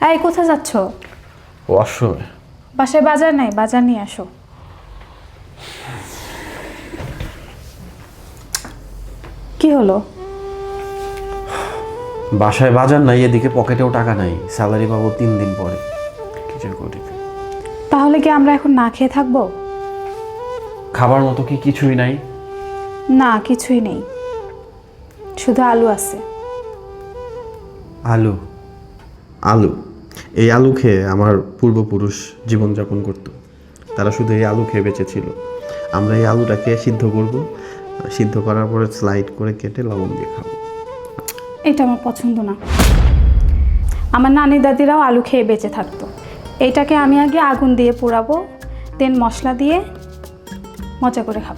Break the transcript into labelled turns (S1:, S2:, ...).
S1: এই কোথায় যাচ্ছ?
S2: ওয়াশরুমে।
S1: বাসায় বাজার নাই বাজার নিয়ে আসো। কি হলো?
S2: বাসায় বাজার নাই এদিকে পকেটেও টাকা নাই। স্যালারি পাবো তিন দিন পরে। কিছু করি
S1: তাহলে কি আমরা এখন না খেয়ে থাকব?
S2: খাবার মতো কি কিছুই নাই?
S1: না কিছুই নেই। শুধু আলু আছে।
S2: আলু। আলু? এই আলু খেয়ে আমার পূর্বপুরুষ জীবনযাপন করত। তারা শুধু এই আলু খেয়ে বেঁচে ছিল। আমরা এই আলুটাকে সিদ্ধ করব। সিদ্ধ করার পরে স্লাইড করে কেটে লবণ দিয়ে খাব।
S1: এটা আমার পছন্দ না। আমার নানি দাদিরাও আলু খেয়ে বেঁচে থাকতো। এইটাকে আমি আগে আগুন দিয়ে পোড়াবো, দেন মশলা দিয়ে মজা করে খাব।